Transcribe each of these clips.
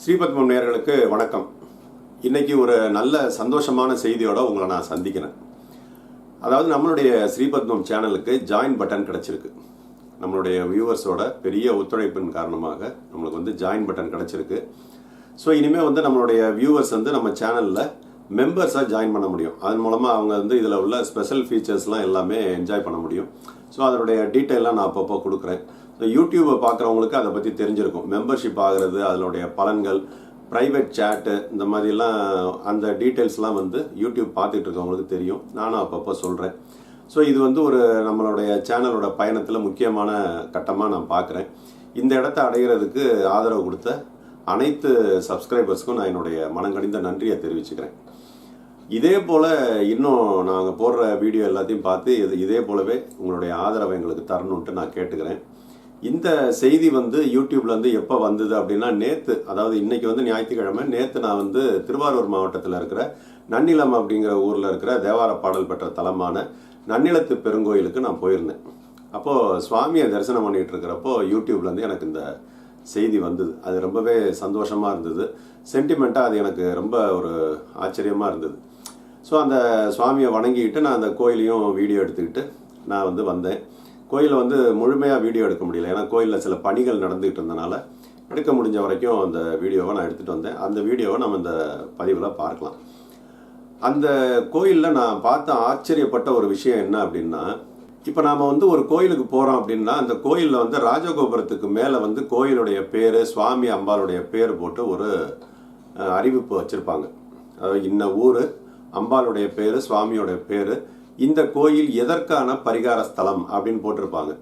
ஸ்ரீபத்மம் நேயர்களுக்கு வணக்கம். இன்னைக்கு ஒரு நல்ல சந்தோஷமான செய்தியோட உங்களை நான் சந்திக்கிறேன். அதாவது நம்மளுடைய ஸ்ரீபத்மம் சேனலுக்கு ஜாயின் பட்டன் கிடச்சிருக்கு. நம்மளுடைய வியூவர்ஸோட பெரிய ஒத்துழைப்பின் காரணமாக நம்மளுக்கு வந்து ஜாயின் பட்டன் கிடச்சிருக்கு. ஸோ இனிமேல் வந்து நம்மளுடைய வியூவர்ஸ் வந்து நம்ம சேனலில் மெம்பர்ஸாக ஜாயின் பண்ண முடியும். அதன் மூலமாக அவங்க வந்து இதில் உள்ள ஸ்பெஷல் ஃபீச்சர்ஸ்லாம் எல்லாமே என்ஜாய் பண்ண முடியும். ஸோ அதனுடைய டீட்டெயிலாம் நான் அப்பப்போ கொடுக்குறேன். ஸோ யூடியூப்பை பார்க்குறவங்களுக்கு அதை பற்றி தெரிஞ்சிருக்கும். மெம்பர்ஷிப் ஆகிறது அதனுடைய பலன்கள் ப்ரைவேட் சேட்டு இந்த மாதிரிலாம் அந்த டீட்டெயில்ஸ்லாம் வந்து யூடியூப் பார்த்துட்டு இருக்கவங்களுக்கு தெரியும். நானும் அப்பப்போ சொல்கிறேன் ஸோ இது வந்து ஒரு நம்மளுடைய சேனலோட பயணத்தில் முக்கியமான கட்டமாக நான் பார்க்குறேன். இந்த இடத்த அடைகிறதுக்கு ஆதரவு கொடுத்த அனைத்து சப்ஸ்கிரைபர்ஸ்க்கும் நான் என்னுடைய மனங்கடிந்த நன்றியை தெரிவிச்சுக்கிறேன். இதே போல் இன்னும் நாங்கள் போடுற வீடியோ எல்லாத்தையும் பார்த்து இது இதே போலவே உங்களுடைய ஆதரவை எங்களுக்கு தரணுன்ட்டு நான் கேட்டுக்கிறேன். இந்த செய்தி வந்து யூடியூப்லேருந்து எப்போ வந்தது அப்படின்னா நேற்று அதாவது இன்னைக்கு வந்து ஞாயிற்றுக்கிழமை நேற்று நான் வந்து திருவாரூர் மாவட்டத்தில் இருக்கிற நன்னிலம் அப்படிங்கிற ஊரில் இருக்கிற தேவார பாடல் பெற்ற தலமான நன்னிலத்து பெருங்கோயிலுக்கு நான் போயிருந்தேன். அப்போது சுவாமியை தரிசனம் பண்ணிட்டு இருக்கிறப்போ யூடியூப்லேருந்து எனக்கு இந்த செய்தி வந்தது. அது ரொம்பவே சந்தோஷமாக இருந்தது. சென்டிமெண்ட்டாக அது எனக்கு ரொம்ப ஒரு ஆச்சரியமாக இருந்தது. ஸோ அந்த சுவாமியை வணங்கிக்கிட்டு நான் அந்த கோயிலையும் வீடியோ எடுத்துக்கிட்டு நான் வந்து வந்தேன். கோயிலில் வந்து முழுமையாக வீடியோ எடுக்க முடியல. ஏன்னா கோயிலில் சில பணிகள் நடந்துகிட்டு இருந்தனால எடுக்க முடிஞ்ச வரைக்கும் அந்த வீடியோவை நான் எடுத்துகிட்டு வந்தேன். அந்த வீடியோவை நம்ம இந்த பதிவில் பார்க்கலாம். அந்த கோயிலில் நான் பார்த்த ஆச்சரியப்பட்ட ஒரு விஷயம் என்ன அப்படின்னா இப்போ நாம் வந்து ஒரு கோயிலுக்கு போகிறோம் அப்படின்னா அந்த கோயிலில் வந்து ராஜகோபுரத்துக்கு மேலே வந்து கோயிலுடைய பேர் சுவாமி அம்பாளுடைய பேர் போட்டு ஒரு அறிவிப்பு வச்சுருப்பாங்க. அதாவது இன்ன ஊர் அம்பாளுடைய பேர் சுவாமியோடைய பேர் இந்த கோயில் எதற்கான பரிகார ஸ்தலம் அப்படின்னு போட்டிருப்பாங்க.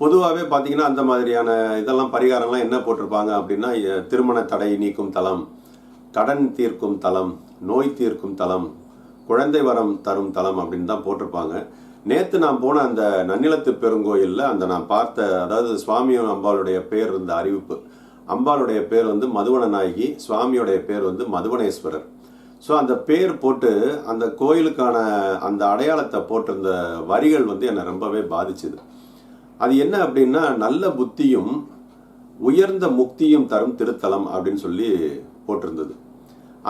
பொதுவாகவே பார்த்தீங்கன்னா அந்த மாதிரியான இதெல்லாம் பரிகாரம்லாம் என்ன போட்டிருப்பாங்க அப்படின்னா திருமண தடை நீக்கும் தலம் கடன் தீர்க்கும் தலம் நோய் தீர்க்கும் தலம் குழந்தை வரம் தரும் தலம் அப்படின்னு தான் போட்டிருப்பாங்க. நேற்று நான் போன அந்த நன்னிலத்து பெருங்கோயிலில் அந்த நான் பார்த்த அதாவது சுவாமியும் அம்பாளுடைய பேர் இருந்த அறிவிப்பு. அம்பாளுடைய பேர் வந்து மதுவன நாயகி சுவாமியோடைய பேர் வந்து மதுவனேஸ்வரர். ஸோ அந்த பேர் போட்டு அந்த கோயிலுக்கான அந்த அடையாளத்தை போட்டிருந்த வரிகள் வந்து என்னை ரொம்பவே பாதிச்சுது. அது என்ன அப்படின்னா நல்ல புத்தியும் உயர்ந்த முக்தியும் தரும் திருத்தலம் அப்படின்னு சொல்லி போட்டிருந்தது.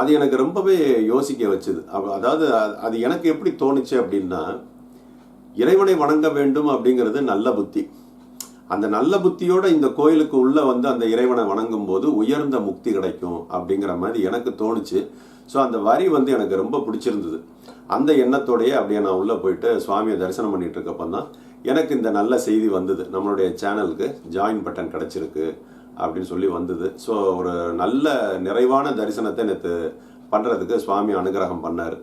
அது எனக்கு ரொம்பவே யோசிக்க வச்சுது. அதாவது அது எனக்கு எப்படி தோணுச்சு அப்படின்னா இறைவனை வணங்க வேண்டும் அப்படிங்கிறது நல்ல புத்தி. அந்த நல்ல புத்தியோட இந்த கோயிலுக்கு உள்ள வந்து அந்த இறைவனை வணங்கும் போது உயர்ந்த முக்தி கிடைக்கும் அப்படிங்கிற மாதிரி எனக்கு தோணுச்சு. ஸோ அந்த வரி வந்து எனக்கு ரொம்ப பிடிச்சிருந்தது. அந்த எண்ணத்தோடையே அப்படியே நான் உள்ளே போயிட்டு சுவாமியை தரிசனம் பண்ணிட்டு இருக்கப்போ தான் எனக்கு இந்த நல்ல செய்தி வந்தது. நம்மளுடைய சேனலுக்கு ஜாயின் பட்டன் கிடச்சிருக்கு அப்படின்னு சொல்லி வந்தது. ஸோ ஒரு நல்ல நிறைவான தரிசனத்தை நேற்று பண்ணுறதுக்கு சுவாமி அனுகிரகம் பண்ணார்.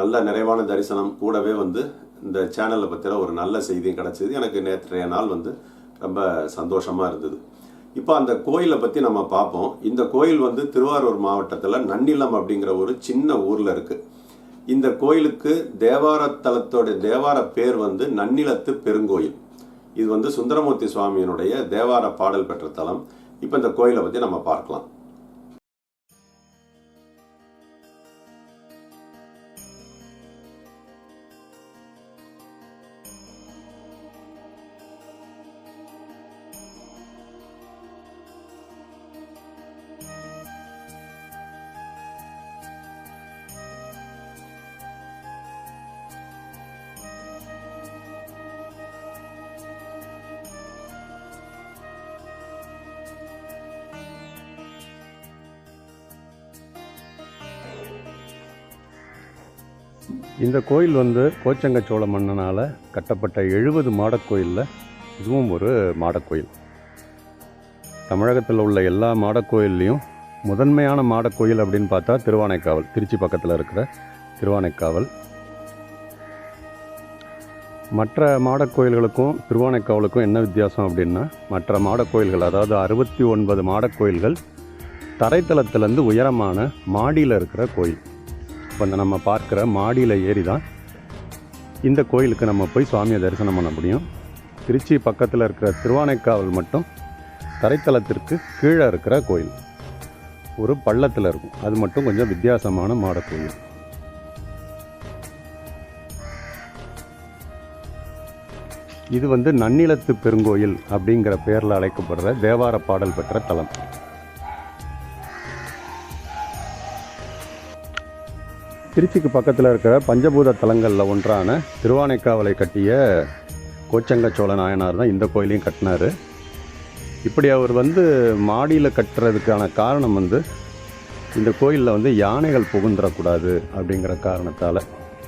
நல்ல நிறைவான தரிசனம் கூடவே வந்து இந்த சேனலை பற்றின ஒரு நல்ல செய்தியும் கிடச்சிது. எனக்கு நேற்றைய நாள் வந்து ரொம்ப சந்தோஷமாக இருந்தது. இப்போ அந்த கோயிலை பற்றி நம்ம பார்ப்போம். இந்த கோயில் வந்து திருவாரூர் மாவட்டத்தில் நன்னிலம் அப்படிங்கிற ஒரு சின்ன ஊரில் இருக்குது இந்த கோயிலுக்கு தேவார தேவார பேர் வந்து நன்னிலத்து பெருங்கோயில். இது வந்து சுந்தரமூர்த்தி சுவாமியினுடைய தேவார பாடல் பெற்ற தலம். இப்போ இந்த கோயிலை பற்றி நம்ம பார்க்கலாம். இந்த கோயில் வந்து கோச்சங்க சோழ மன்னனால் கட்டப்பட்ட எழுபது மாடக்கோயிலில் இதுவும் ஒரு மாடக்கோயில் தமிழகத்தில் உள்ள எல்லா மாடக்கோயில்லையும் முதன்மையான மாடக்கோயில் அப்படின்னு பார்த்தா திருவானைக்காவல் திருச்சி பக்கத்தில் இருக்கிற திருவானைக்காவல். மற்ற மாடக்கோயில்களுக்கும் திருவானைக்காவலுக்கும் என்ன வித்தியாசம் அப்படின்னா மற்ற மாடக்கோயில்கள் அதாவது அறுபத்தி ஒன்பது மாடக்கோயில்கள் தரைத்தளத்திலேருந்து உயரமான மாடியில் இருக்கிற கோயில். இப்போ இந்த நம்ம பார்க்குற மாடியில் ஏறி தான் இந்த கோயிலுக்கு நம்ம போய் சுவாமியை தரிசனம் பண்ண முடியும். திருச்சி பக்கத்தில் இருக்கிற திருவானைக்காவல் மட்டும் தரைத்தளத்திற்கு கீழே இருக்கிற கோயில். ஒரு பள்ளத்தில் இருக்கும். அது மட்டும் கொஞ்சம் வித்தியாசமான மாட கோயில். இது வந்து நன்னிலத்து பெருங்கோயில் அப்படிங்கிற பெயரில் அழைக்கப்படுற தேவார பாடல் பெற்ற தலம். திருச்சிக்கு பக்கத்தில் இருக்கிற பஞ்சபூத தலங்களில் ஒன்றான திருவானைக்காவலை கட்டிய கோச்சங்க சோழ நாயனார் தான் இந்த கோயிலையும் கட்டினார். இப்படி அவர் வந்து மாடியில் கட்டுறதுக்கான காரணம் வந்து இந்த கோயிலில் வந்து யானைகள் புகுந்துடக்கூடாது அப்படிங்கிற காரணத்தால்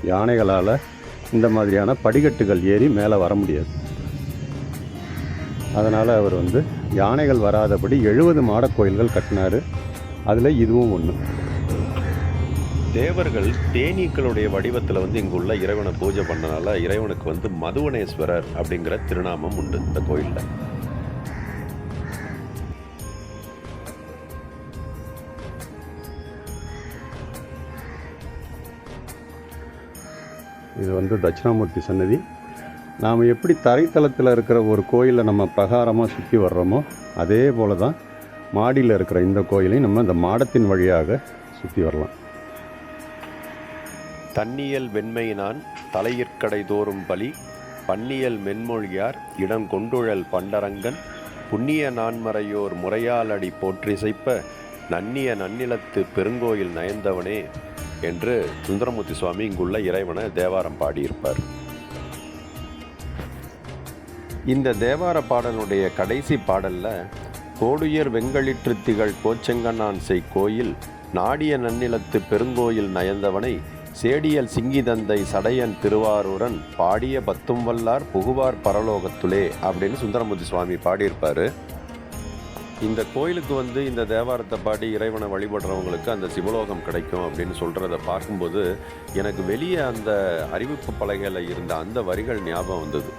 யானைகளால் இந்த மாதிரியான படிக்கட்டுகள் ஏறி மேலே வர முடியாது. அதனால் அவர் வந்து யானைகள் வராதபடி எழுபது மாடக் கோயில்கள் கட்டினார். அதில் இதுவும் ஒன்று தேவர்கள் தேனீக்களுடைய வடிவத்தில் வந்து இங்குள்ள இறைவனை பூஜை பண்ணனால இறைவனுக்கு வந்து மதுவனேஸ்வரர் அப்படிங்கிற திருநாமம் உண்டு இந்த கோயிலில். இது வந்து தட்சிணாமூர்த்தி சன்னதி. நாம் எப்படி தரைத்தளத்தில் இருக்கிற ஒரு கோயிலை நம்ம பிரகாரமாக சுற்றி வர்றோமோ அதே போல தான் மாடியில் இருக்கிற இந்த கோயிலையும் நம்ம இந்த மாடத்தின் வழியாக சுற்றி வரலாம். தன்னியல் வெண்மையினான் தலையிற்கடை தோறும் பலி பன்னியல் மென்மொழியார் இடம் கொண்டுழல் பண்டரங்கன் புண்ணிய நான்மறையோர் முறையாலடி போற்றிசைப்ப நன்னிய நன்னிலத்து பெருங்கோயில் நயந்தவனே என்று சுந்தரமூர்த்தி சுவாமி இங்குள்ள இறைவனை தேவாரம் பாடியிருப்பார். இந்த தேவார பாடலுடைய கடைசி பாடல்ல கோடுயர் வெங்களிற்று திகழ் கோச்செங்கண்ணான் செய் கோயில் நாடிய நன்னிலத்து பெருங்கோயில் நயந்தவனை சேடியல் சிங்கிதந்தை சடையன் திருவாரூரன் பாடிய பத்தும் வல்லார் புகுவார் பரலோகத்துலே அப்படின்னு சுந்தரமூர்த்தி சுவாமி பாடியிருப்பார். இந்த கோயிலுக்கு வந்து இந்த தேவாரத்தை பாடி இறைவனை வழிபடுறவங்களுக்கு அந்த சிவலோகம் கிடைக்கும் அப்படின்னு சொல்கிறத பார்க்கும்போது எனக்கு வெளியே அந்த அறிவிப்பு பலகையில் இருந்த அந்த வரிகள் ஞாபகம் வந்தது.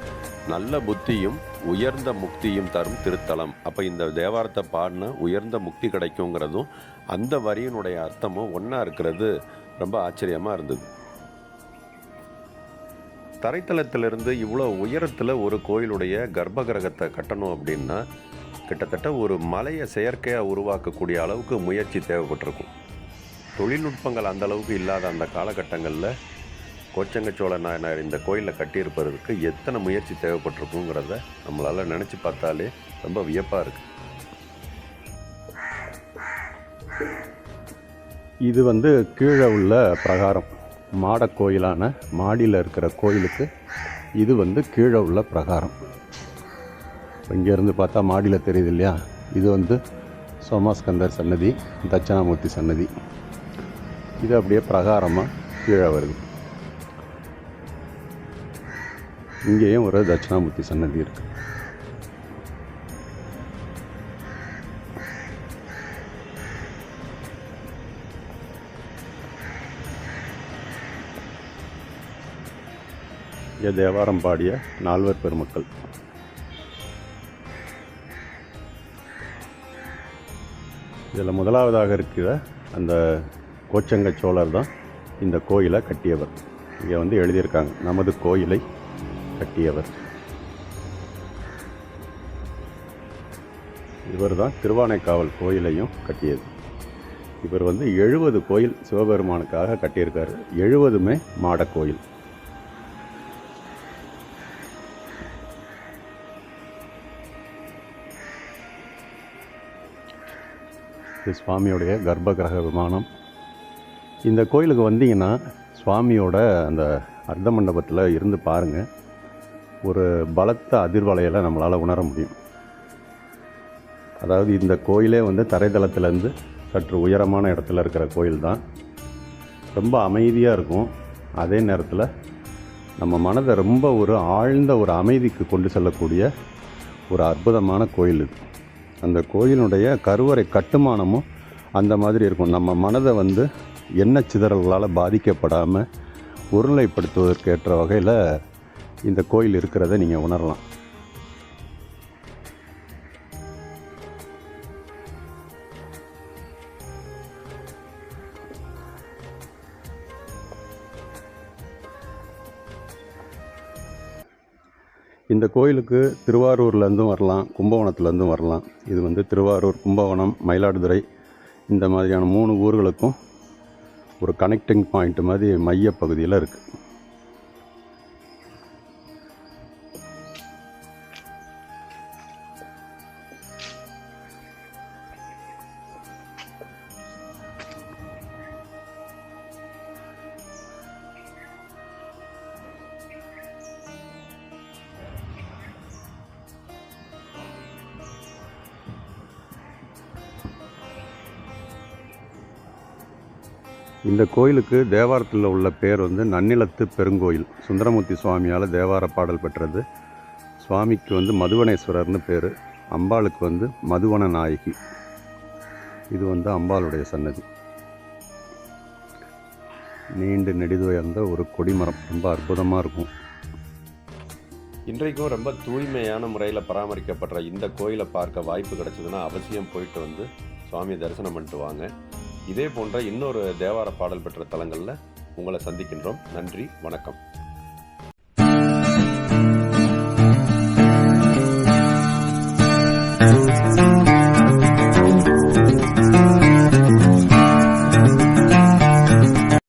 நல்ல புத்தியும் உயர்ந்த முக்தியும் தரும் திருத்தலம். அப்போ இந்த தேவாரத்தை பாடின உயர்ந்த முக்தி கிடைக்குங்கிறதும் அந்த வரியினுடைய அர்த்தமும் ஒன்றா இருக்கிறது. ரொம்ப ஆச்சரியமாக இருந்தது. தரைத்தளத்திலிருந்து இவ்வளோ உயரத்தில் ஒரு கோயிலுடைய கர்ப்ப கிரகத்தை கட்டணும் அப்படின்னா கிட்டத்தட்ட ஒரு மலையை செயற்கையாக உருவாக்கக்கூடிய அளவுக்கு முயற்சி தேவைப்பட்டிருக்கும். தொழில்நுட்பங்கள் அந்த அளவுக்கு இல்லாத அந்த காலகட்டங்களில் கோச்சங்கச்சோழ நாயனார் இந்த கோயிலை கட்டியிருப்பதற்கு எத்தனை முயற்சி தேவைப்பட்டிருக்குங்கிறத நம்மளால் நினச்சி பார்த்தாலே ரொம்ப வியப்பாக இருக்குது இது வந்து கீழே உள்ள பிரகாரம். மாடக் கோயிலான மாடியில் இருக்கிற கோயிலுக்கு இது வந்து கீழே உள்ள பிரகாரம். இங்கேருந்து பார்த்தா மாடியில் தெரியுது இல்லையா? இது வந்து சோமாஸ்கந்தர் சன்னதி தட்சிணாமூர்த்தி சன்னதி. இது அப்படியே பிரகாரமாக கீழே வருது. இங்கேயும் ஒரு தட்சிணாமூர்த்தி சன்னதி இருக்குது இங்கே தேவாரம் பாடிய நால்வர் பெருமக்கள். இதில் முதலாவதாக இருக்கிற அந்த கோச்சங்க சோழர் தான் இந்த கோயிலை கட்டியவர். இங்கே வந்து எழுதியிருக்காங்க நமது கோயிலை கட்டியவர். இவர் தான் திருவானைக்காவல் கோயிலையும் கட்டியது. இவர் வந்து எழுபது கோயில் சிவபெருமானுக்காக கட்டியிருக்காரு. எழுபதுமே மாடக் இது சுவாமியோடைய கர்ப்ப கிரக விமானம். இந்த கோயிலுக்கு வந்தீங்கன்னா சுவாமியோட அந்த அர்த்த மண்டபத்தில் இருந்து பாருங்கள் ஒரு பலத்த அதிர்வலையில் நம்மளால் உணர முடியும். அதாவது இந்த கோயிலே வந்து தரைதளத்திலேருந்து சற்று உயரமான இடத்துல இருக்கிற கோயில் தான் ரொம்ப அமைதியாக இருக்கும். அதே நேரத்தில் நம்ம மனதை ரொம்ப ஒரு ஆழ்ந்த ஒரு அமைதிக்கு கொண்டு செல்லக்கூடிய ஒரு அற்புதமான கோயில் இது. அந்த கோயிலுடைய கருவறை கட்டுமானமும் அந்த மாதிரி இருக்கும். நம்ம மனதை வந்து எண்ண சிதறல்களால் பாதிக்கப்படாமல் உருளைப்படுத்துவதற்கேற்ற வகையில் இந்த கோயில் இருக்கிறத நீங்கள் உணரலாம். இந்த கோயிலுக்கு திருவாரூர்லேருந்தும் வரலாம் கும்பகோணத்துலேருந்தும் வரலாம். இது வந்து திருவாரூர் கும்பகோணம் மயிலாடுதுறை இந்த மாதிரியான மூணு ஊர்களுக்கும் ஒரு கனெக்டிங் பாயிண்ட் மாதிரி மைய பகுதியில் இருக்குது இந்த கோயிலுக்கு தேவாரத்தில் உள்ள பேர் வந்து நன்னிலத்து பெருங்கோயில். சுந்தரமூர்த்தி சுவாமியால் தேவார பாடல் பெற்றது. சுவாமிக்கு வந்து மதுவனேஸ்வரர்னு பேர். அம்பாளுக்கு வந்து மதுவன நாயகி. இது வந்து அம்பாளுடைய சன்னதி. நீண்டு நெடிதுயர்ந்த ஒரு கொடிமரம். ரொம்ப அற்புதமாக இருக்கும். இன்றைக்கும் ரொம்ப தூய்மையான முறையில் பராமரிக்கப்படுற இந்த கோயிலை பார்க்க வாய்ப்பு கிடைச்சதுன்னா அவசியம் போயிட்டு வந்து சுவாமியை தரிசனம் பண்ணிட்டு வாங்க. இதே போன்ற இன்னொரு தேவார பாடல் பெற்ற தலங்களில் உங்களை சந்திக்கின்றோம். நன்றி வணக்கம்.